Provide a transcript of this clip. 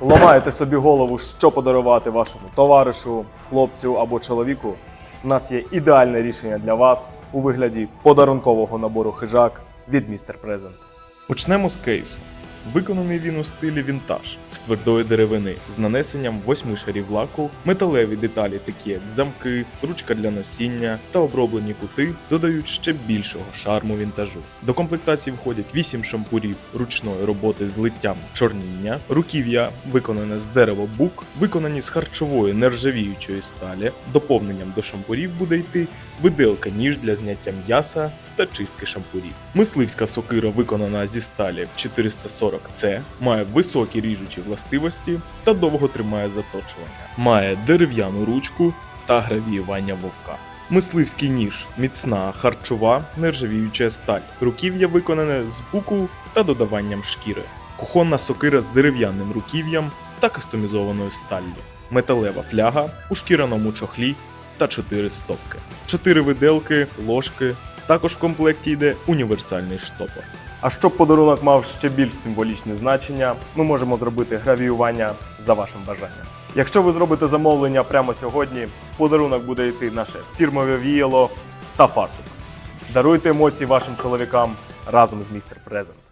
Ламаєте собі голову, що подарувати вашому товаришу, хлопцю або чоловіку. У нас є ідеальне рішення для вас у вигляді подарункового набору хижак від Містер Презент. Почнемо з кейсу. Виконаний він у стилі вінтаж з твердої деревини з нанесенням восьми шарів лаку, металеві деталі, такі як замки, ручка для носіння та оброблені кути додають ще більшого шарму вінтажу. До комплектації входять 8 шампурів ручної роботи з литтям чорніння, руків'я, виконане з дерева бук, виконані з харчової нержавіючої сталі. Доповненням до шампурів буде йти виделка ніж для зняття м'яса та чистки шампурів. Мисливська сокира виконана зі сталі 440C, має високі ріжучі властивості та довго тримає заточування. Має дерев'яну ручку та гравіювання вовка. Мисливський ніж міцна харчова нержавіюча сталь. Руків'я виконане з буку та додаванням шкіри. Кухонна сокира з дерев'яним руків'ям та кастомізованою сталлю. Металева фляга у шкіряному чохлі та 4 стопки. 4 виделки, ложки. Також в комплекті йде універсальний штопор. А щоб подарунок мав ще більш символічне значення, ми можемо зробити гравіювання за вашим бажанням. Якщо ви зробите замовлення прямо сьогодні, в подарунок буде йти наше фірмове віяло та фартук. Даруйте емоції вашим чоловікам разом з Містер Презент.